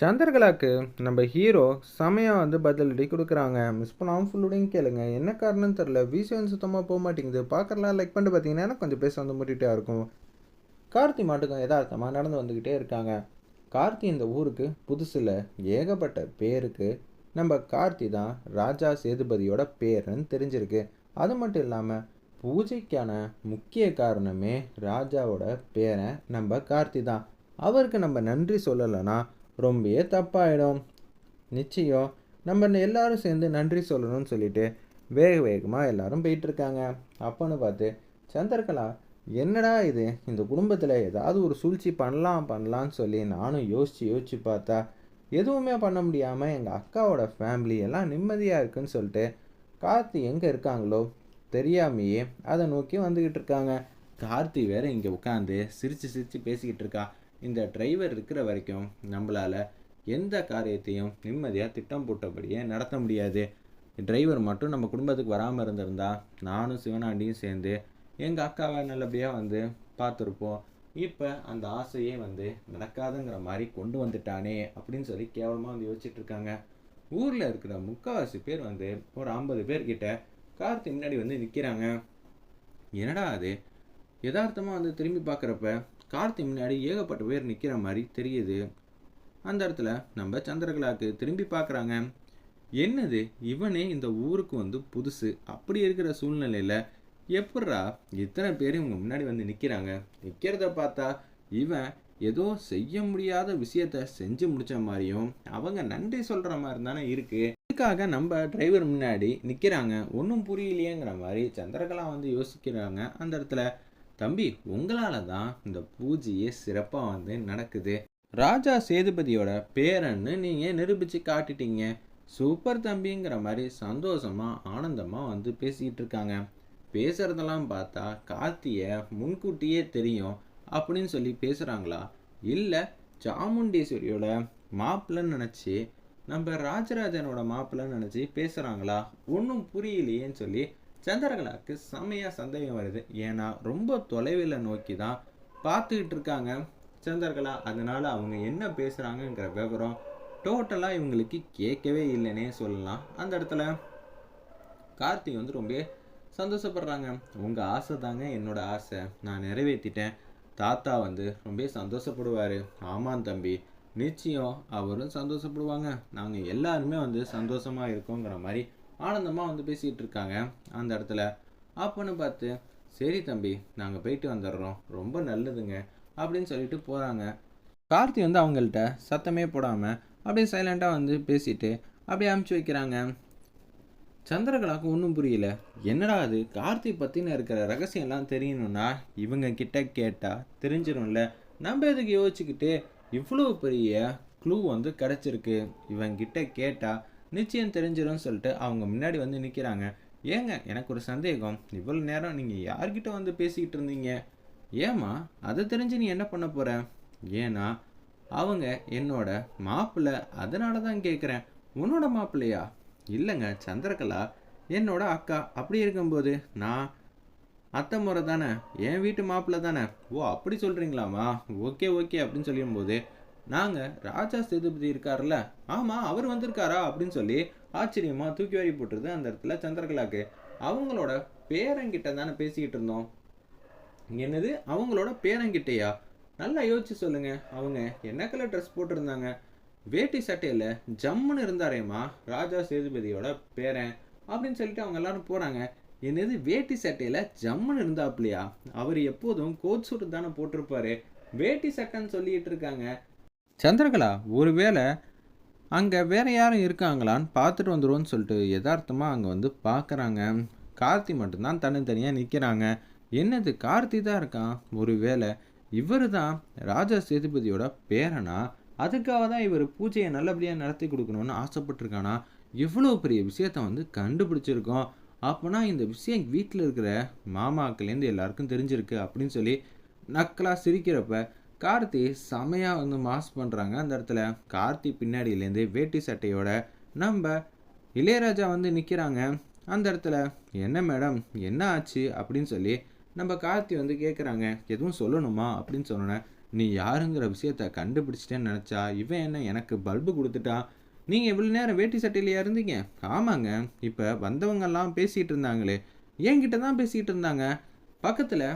சந்திரகலாக்கு நம்ம ஹீரோ செமையாக வந்து பதிலடி கொடுக்குறாங்க. மிஸ் பண்ணாமல் ஃபுல்லுடையும் கேளுங்க. என்ன காரணம்னு தெரில விசியம் சுத்தமாக போக மாட்டேங்குது. பார்க்கறலாம் லைக் பண்ணிட்டு பார்த்தீங்கன்னா கொஞ்சம் பேச வந்து முட்டிகிட்டே இருக்கும். கார்த்தி மாட்டுக்கும் எதார்த்தமாக நடந்து வந்துக்கிட்டே இருக்காங்க. கார்த்தி இந்த ஊருக்கு புதுசில் ஏகப்பட்ட பேருக்கு. நம்ம கார்த்தி தான் ராஜா சேதுபதியோட பேருன்னு தெரிஞ்சிருக்கு. அது மட்டும் இல்லாமல் பூஜைக்கான முக்கிய காரணமே ராஜாவோட பேரை நம்ம கார்த்தி தான். அவருக்கு நம்ம நன்றி சொல்லலைன்னா ரொம்பவே தப்பாயிடும். நிச்சயம். நம்ம எல்லாரும் சேர்ந்து நன்றி சொல்லணும்னு சொல்லிட்டு வேக வேகமாக எல்லாரும் போயிட்டுருக்காங்க. அப்போன்னு பார்த்து சந்திரகலா என்னடா இது? இந்த குடும்பத்தில் ஏதாவது ஒரு சூழ்ச்சி பண்ணலாம் பண்ணலான்னு சொல்லி நானும் யோசித்து யோசித்து பார்த்தா எதுவுமே பண்ண முடியாமல் எங்கள் அக்காவோட ஃபேமிலி எல்லாம் நிம்மதியாக இருக்குன்னு சொல்லிட்டு கார்த்தி எங்கே இருக்காங்களோ தெரியாமையே அதை நோக்கி வந்துக்கிட்டு இருக்காங்க. கார்த்தி வேற இங்கே உட்காந்து சிரித்து சிரித்து பேசிக்கிட்டு இருக்கா. இந்த டிரைவர் இருக்கிற வரைக்கும் நம்மளால் எந்த காரியத்தையும் நிம்மதியாக திட்டம் போட்டபடியே நடத்த முடியாது. டிரைவர் மட்டும் நம்ம குடும்பத்துக்கு வராமல் இருந்திருந்தா நானும் சிவனாண்டியும் சேர்ந்து எங்கள் அக்காவை நல்லபடியாக வந்து பார்த்துருப்போம். இப்போ அந்த ஆசையே வந்து நடக்காதுங்கிற மாதிரி கொண்டு வந்துட்டானே அப்படின்னு சொல்லி கேவலமாக வந்து யோசிச்சுட்டு இருக்காங்க. ஊரில் இருக்கிற முக்கால்வாசி பேர் வந்து ஒரு ஐம்பது பேர்கிட்ட கார்த்தி முன்னாடி வந்து நிற்கிறாங்க என்னடா அது? யதார்த்தமாக வந்து திரும்பி பார்க்குறப்ப கார்த்தி முன்னாடி ஏகப்பட்ட பேர் நிற்கிற மாதிரி தெரியுது. அந்த இடத்துல நம்ம சந்திரகலாக்கு திரும்பி பார்க்குறாங்க என்னது? இவனே இந்த ஊருக்கு வந்து புதுசு. அப்படி இருக்கிற சூழ்நிலையில் எப்பட்றா இத்தனை பேர் இவங்க முன்னாடி வந்து நிற்கிறாங்க நிற்கிறத பார்த்தா இவன் ஏதோ செய்ய முடியாத விஷயத்த செஞ்சு முடித்த மாதிரியும் அவங்க நன்றி சொல்கிற மாதிரி தானே இருக்குது இதுக்காக நம்ம டிரைவர் முன்னாடி நிற்கிறாங்க ஒன்றும் புரியலையேங்கிற மாதிரி சந்திரகலா வந்து யோசிக்கிறாங்க. அந்த இடத்துல தம்பி உங்களால தான் இந்த பூஜையே சிறப்பாக வந்து நடக்குது. ராஜா சேதுபதியோட பேரன்னு நீங்கள் நிரூபித்து காட்டிட்டீங்க. சூப்பர் தம்பிங்கிற மாதிரி சந்தோஷமாக ஆனந்தமாக வந்து பேசிக்கிட்டு இருக்காங்க. பேசுகிறதெல்லாம் பார்த்தா கார்த்தியை முன்கூட்டியே தெரியும் அப்படின்னு சொல்லி பேசுகிறாங்களா இல்லை சாமுண்டீஸ்வரியோட மாப்பிள்ளன்னு நினச்சி நம்ம ராஜராஜனோட மாப்பிள்ளன்னு நினச்சி பேசுகிறாங்களா ஒன்றும் புரியலையேன்னு சொல்லி சந்திரகலாவுக்கு செம்மையாக சந்தேகம் வருது. ஏன்னா ரொம்ப தொலைவில் நோக்கி தான் பார்த்துக்கிட்டு இருக்காங்க சந்திரகலா. அதனால் அவங்க என்ன பேசுகிறாங்கங்கிற விவரம் டோட்டலாக இவங்களுக்கு கேட்கவே இல்லைன்னே சொல்லலாம். அந்த இடத்துல கார்த்திக் வந்து ரொம்ப சந்தோஷப்படுறாங்க. உங்கள் ஆசை தாங்க என்னோட ஆசை. நான் நிறைவேற்றிட்டேன் தாத்தா வந்து ரொம்ப சந்தோஷப்படுவார். ஆமாம் தம்பி நிச்சயம் அவரும் சந்தோஷப்படுவாங்க. நாங்கள் எல்லாருமே வந்து சந்தோஷமாக இருக்கோங்கிற மாதிரி ஆனந்தமாக வந்து பேசிகிட்டு இருக்காங்க அந்த இடத்துல. அப்போன்னு பார்த்து சரி தம்பி நாங்கள் போயிட்டு வந்துடுறோம். ரொம்ப நல்லதுங்க. அப்படின்னு சொல்லிட்டு போகிறாங்க கார்த்தி வந்து அவங்கள்ட்ட சத்தமே போடாமல் அப்படியே சைலண்ட்டாக வந்து பேசிட்டு அப்படியே அமுச்சு வைக்கிறாங்க. சந்திரகலாவுக்கு ஒன்றும் புரியல. என்னடா அது? கார்த்தி பற்றின இருக்கிற ரகசியம்லாம் தெரியணும்னா இவங்க கிட்ட கேட்டால் தெரிஞ்சிடும்ல நம்ம எதுக்கு யோசிச்சுக்கிட்டு இவ்வளோ பெரிய க்ளூ வந்து கிடச்சிருக்கு. இவங்கிட்ட கேட்டால் நிச்சயம் தெரிஞ்சிடும்னு சொல்லிட்டு அவங்க முன்னாடி வந்து நிற்கிறாங்க ஏங்க எனக்கு ஒரு சந்தேகம். இவ்வளோ நேரம் நீங்கள் யார்கிட்ட வந்து பேசிக்கிட்டு இருந்தீங்க? ஏம்மா அதை தெரிஞ்சு நீ என்ன பண்ண போகிற ஏன்னா அவங்க என்னோட மாப்பிள்ளை அதனால தான் கேட்குறேன் உன்னோட மாப்பிள்ளையா? இல்லைங்க சந்திரகலா என்னோட அக்கா. அப்படி இருக்கும்போது நான் அத்தை முறை தானே என் வீட்டு மாப்பிள்ளை தானே? ஓ அப்படி சொல்கிறீங்களாம்மா ஓகே ஓகே அப்படின்னு சொல்லும்போது நாங்கள் ராஜா சேதுபதி இருக்கார்ல ஆமாம் அவர் வந்திருக்காரா? அப்படின்னு சொல்லி ஆச்சரியமாக தூக்கி வாரி போட்டுருது அந்த இடத்துல சந்திரகலாக்கு. அவங்களோட பேரங்கிட்ட தானே பேசிக்கிட்டு இருந்தோம். என்னது? அவங்களோட பேரங்கிட்டையா நல்லா யோசிச்சு சொல்லுங்க. அவங்க என்ன கலர் ட்ரெஸ் போட்டிருந்தாங்க? வேட்டி சட்டையில் ஜம்முன்னு இருந்தாரேம்மா ராஜா சேதுபதியோட பேரன் அப்படின்னு சொல்லிட்டு அவங்க எல்லாரும் போகிறாங்க என்னது? வேட்டி சட்டையில் ஜம்முன்னு இருந்தாப்லையா? அவர் எப்போதும் கோட் சூட்டு தானே போட்டிருப்பாரு. வேட்டி சட்டைன்னு சொல்லிட்டு இருக்காங்க. சந்திரகலா ஒருவேளை அங்கே வேறு யாரும் இருக்காங்களான்னு பார்த்துட்டு வந்துடுவோன்னு சொல்லிட்டு யதார்த்தமாக அங்கே வந்து பார்க்குறாங்க. கார்த்தி மட்டும்தான் தனித்தனியாக நிற்கிறாங்க என்னது கார்த்தி தான் இருக்கான்? ஒருவேளை இவர் தான் ராஜா சேதுபதியோட பேரனா? அதுக்காக தான் இவர் பூஜையை நல்லபடியாக நடத்தி கொடுக்கணும்னு ஆசைப்பட்டிருக்கானா? இவ்வளோ பெரிய விஷயத்த வந்து கண்டுபிடிச்சிருக்கோம். அப்போனா இந்த விஷயம் வீட்டில் இருக்கிற மாமாக்கள்லேருந்து எல்லாருக்கும் தெரிஞ்சிருக்கு அப்படின்னு சொல்லி நக்கலாக சிரிக்கிறப்ப கார்த்தி செமையாக வந்து மாஸ் பண்ணுறாங்க அந்த இடத்துல. கார்த்தி பின்னாடியிலேருந்து வேட்டி சட்டையோட நம்ம இளையராஜா வந்து நிற்கிறாங்க அந்த இடத்துல என்ன மேடம் என்ன ஆச்சு? அப்படின்னு சொல்லி நம்ம கார்த்தி வந்து கேட்குறாங்க எதுவும் சொல்லணுமா? அப்படின்னு சொன்னோன்னே நீ யாருங்கிற விஷயத்த கண்டுபிடிச்சிட்டேன்னு நினச்சா இவன் என்ன எனக்கு பல்பு கொடுத்துட்டான் நீங்கள் இவ்வளோ நேரம் வேட்டி சட்டையிலையா இருந்தீங்க? ஆமாங்க இப்போ வந்தவங்கெல்லாம் பேசிகிட்டு இருந்தாங்களே என்கிட்ட தான் பேசிகிட்டு இருந்தாங்க. பக்கத்தில்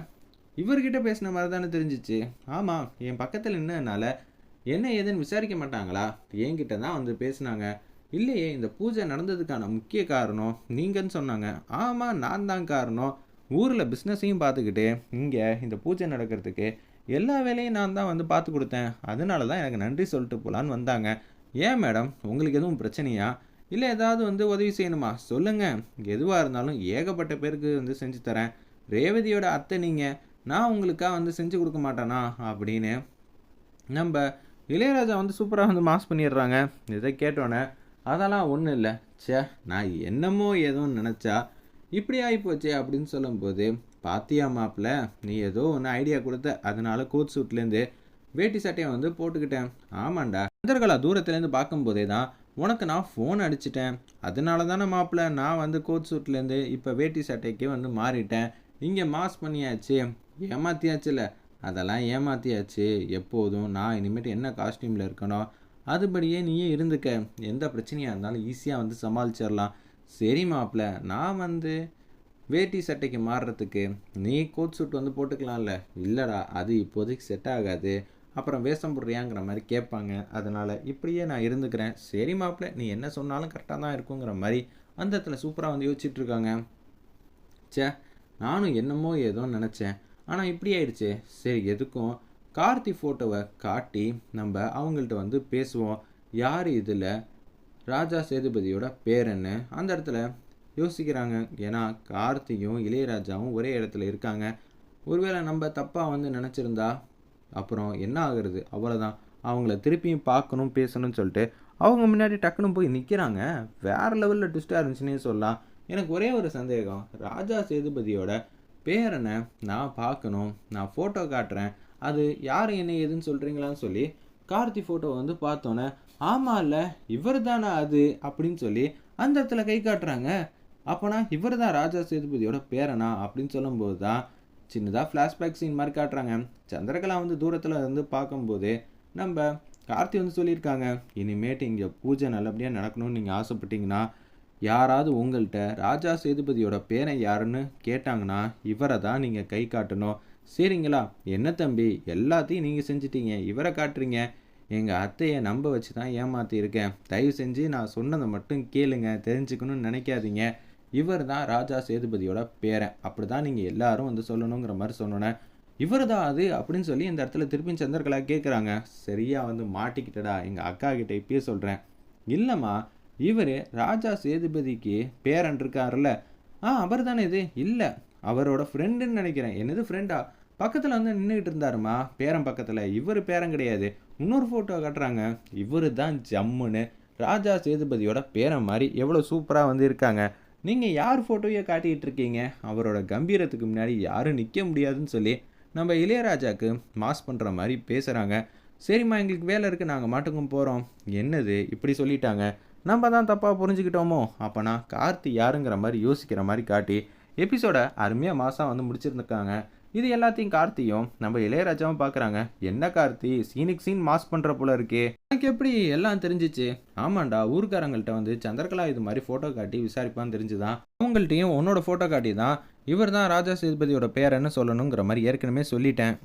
இவர்கிட்ட பேசின மாதிரி தானே தெரிஞ்சிச்சு. ஆமாம் என் பக்கத்தில் நின்னதுனால என்ன ஏதுன்னு விசாரிக்க மாட்டாங்களா? என்கிட்ட தான் வந்து பேசினாங்க. இல்லையே இந்த பூஜை நடந்ததுக்கான முக்கிய காரணம் நீங்கன்னு சொன்னாங்க. ஆமாம் நான் தான் காரணம். ஊரில் பிஸ்னஸையும் பார்த்துக்கிட்டு இங்கே இந்த பூஜை நடக்கிறதுக்கு எல்லா வேலையும் நான் தான் வந்து பார்த்து கொடுத்தேன். அதனால தான் எனக்கு நன்றி சொல்லிட்டு போகலான்னு வந்தாங்க. ஏன் மேடம்? உங்களுக்கு எதுவும் பிரச்சனையா? இல்லை ஏதாவது வந்து உதவி செய்யணுமா? சொல்லுங்கள் எதுவாக இருந்தாலும் ஏகப்பட்ட பேருக்கு வந்து செஞ்சு தரேன். ரேவதியோட அத்தை நீங்கள் நான் உங்களுக்காக வந்து செஞ்சு கொடுக்க மாட்டேனா? அப்படின்னு நம்ம இளையராஜா வந்து சூப்பராக வந்து மாஸ் பண்ணிடுறாங்க. இதை கேட்டோன்னே அதெல்லாம் ஒன்றும் இல்லை. ச்சே நான் என்னமோ ஏதோ நினச்சா இப்படி ஆகிப்போச்சே அப்படின்னு சொல்லும்போது பாத்தியா மாப்பிள்ள நீ ஏதோ ஒன்று ஐடியா கொடுத்த அதனால கோட் சூட்லேருந்து வேட்டி சட்டையை வந்து போட்டுக்கிட்டேன். ஆமாண்டா. சந்திரகலா தூரத்துலேருந்து பார்க்கும்போதே தான் உனக்கு நான் ஃபோன் அடிச்சிட்டேன். அதனால தானே மாப்பிள்ள நான் வந்து கோட் சூட்லேருந்து இப்போ வேட்டி சட்டைக்கு வந்து மாறிட்டேன். இங்கே மாஸ் பண்ணியாச்சு. ஏமாத்தியாச்சுல? அதெல்லாம் ஏமாத்தியாச்சு. எப்போதும் நான் இனிமேட்டு என்ன காஸ்டியூமில் இருக்கணும் அதுபடியே நீயே இருந்துக்க. எந்த பிரச்சனையாக இருந்தாலும் ஈஸியாக வந்து சமாளிச்சிடலாம் சரி மாப்பிள்ள நான் வந்து வேட்டி சட்டைக்கு மாறுறதுக்கு நீ கோட் சூட் வந்து போட்டுக்கலாம்ல. இல்லைடா அது இப்போதைக்கு செட் ஆகாது. அப்புறம் வேஷம் போடுறியாங்கிற மாதிரி கேட்பாங்க. அதனால் இப்படியே நான் இருந்துக்கிறேன். சரி மாப்பிள்ள நீ என்ன சொன்னாலும் கரெக்டாக தான் இருக்குங்கிற மாதிரி அந்த இடத்துல சூப்பராக வந்து யோசிச்சுட்ருக்காங்க சே ச்சே நானும் என்னமோ ஏதோ நினச்சேன். ஆனால் இப்படி ஆயிடுச்சு. சரி எதுக்கும்? கார்த்தி ஃபோட்டோவை காட்டி நம்ம அவங்கள்ட்ட வந்து பேசுவோம். யார் இதில்? ராஜா சேதுபதியோட பேரன்னு அந்த இடத்துல யோசிக்கிறாங்க. ஏன்னா கார்த்தியும் இளையராஜாவும் ஒரே இடத்துல இருக்காங்க. ஒருவேளை நம்ம தப்பாக வந்து நினச்சிருந்தா அப்புறம் என்ன ஆகுறது? அவ்வளோதான் அவங்கள திருப்பியும் பார்க்கணும் பேசணும்னு சொல்லிட்டு அவங்க முன்னாடி டக்குன்னு போய் நிற்கிறாங்க வேறு லெவலில் ட்விஸ்ட்டாக இருந்துச்சுன்னே சொல்லலாம். எனக்கு ஒரே ஒரு சந்தேகம். ராஜா சேதுபதியோட பேரனை நான் பார்க்கணும் நான் ஃபோட்டோ காட்டுறேன். அது யார் என்ன ஏதுன்னு சொல்கிறீங்களான்னு சொல்லி கார்த்தி ஃபோட்டோ வந்து பார்த்தோன்னே ஆமாம் இல்லை இவர் தானே அது அப்படின்னு சொல்லி அந்த இடத்துல கை காட்டுறாங்க. அப்போனா இவர் தான் ராஜா சேதுபதியோட பேரனா அப்படின்னு சொல்லும்போது தான் சின்னதாக ஃப்ளாஷ்பேக் சீன் மாதிரி காட்டுறாங்க. சந்திரகலா வந்து தூரத்தில் இருந்து பார்க்கும்போது நம்ம கார்த்தி வந்து சொல்லியிருக்காங்க இனிமேட்டு இங்கே பூஜை நல்லபடியாக நடக்கணும்னு நீங்கள் ஆசைப்பட்டீங்கன்னா யாராவது உங்கள்கிட்ட ராஜா சேதுபதியோட பேரை யாருன்னு கேட்டாங்கன்னா இவரை தான் நீங்கள் கை காட்டணும். சரிங்களா? என்ன தம்பி எல்லாத்தையும் நீங்கள் செஞ்சிட்டீங்க. இவரை காட்டுறீங்க. எங்கள் அத்தையை நம்ப வச்சு தான் ஏமாற்றியிருக்கேன் தயவு செஞ்சு நான் சொன்னதை மட்டும் கேளுங்க. தெரிஞ்சுக்கணும்னு நினைக்காதீங்க. இவர் தான் ராஜா சேதுபதியோட பேரன். அப்படி தான் நீங்கள் எல்லாரும் வந்து சொல்லணுங்கிற மாதிரி சொன்னோன்னே இவர் தான் அது அப்படின்னு சொல்லி இந்த இடத்துல திருப்பி சந்திரகலா கேட்குறாங்க சரியாக வந்து மாட்டிக்கிட்டடா. எங்கள் அக்கா கிட்டே இப்பயே சொல்கிறேன் இல்லைம்மா இவர் ராஜா சேதுபதிக்கு பேரன் இருக்காருல்ல? ஆ அவர் தானே இது? இல்லை அவரோட ஃப்ரெண்டுன்னு நினைக்கிறேன். என்னது ஃப்ரெண்டா பக்கத்தில் வந்து நின்றுக்கிட்டு இருந்தாருமா? பேரன் பக்கத்தில். இவர் பேரன் கிடையாது. இன்னொரு ஃபோட்டோ காட்டுறாங்க. இவர் தான் ஜம்முன்னு. ராஜா சேதுபதியோட பேரன் மாதிரி எவ்வளோ சூப்பராக வந்து இருக்காங்க. நீங்கள் யார் ஃபோட்டோவையே காட்டிகிட்டு இருக்கீங்க? அவரோட கம்பீரத்துக்கு முன்னாடி யாரும் நிற்க முடியாதுன்னு சொல்லி நம்ம இளையராஜாவுக்கு மாஸ் பண்ணுற மாதிரி பேசுகிறாங்க சரிம்மா எங்களுக்கு வேலை இருக்குது நாங்கள் மாட்டுக்கும் போகிறோம் என்னது? இப்படி சொல்லிட்டாங்க. நம்ம தான் தப்பாக புரிஞ்சுக்கிட்டோமோ? அப்போனா கார்த்தி யாருங்கிற மாதிரி யோசிக்கிற மாதிரி காட்டி எபிசோட அருமையாக மாதம் வந்து முடிச்சிருந்துருக்காங்க. இது எல்லாத்தையும் கார்த்தியும் நம்ம இளையராஜாவும் பார்க்குறாங்க என்ன கார்த்தி? சீனுக்கு சீன் மாஸ் பண்ணுற போல இருக்கே. எனக்கு எப்படி எல்லாம் தெரிஞ்சிச்சு? ஆமாண்டா ஊர்க்காரங்கள்ட்ட வந்து சந்திரகலா இது மாதிரி ஃபோட்டோ காட்டி விசாரிப்பான்னு தெரிஞ்சுதான் அவங்கள்ட்டையும் உன்னோட ஃபோட்டோ காட்டி தான் இவர் தான் ராஜா சேதுபதியோட பேரன்னு சொல்லணுங்கிற மாதிரி ஏற்கனவே சொல்லிட்டேன்.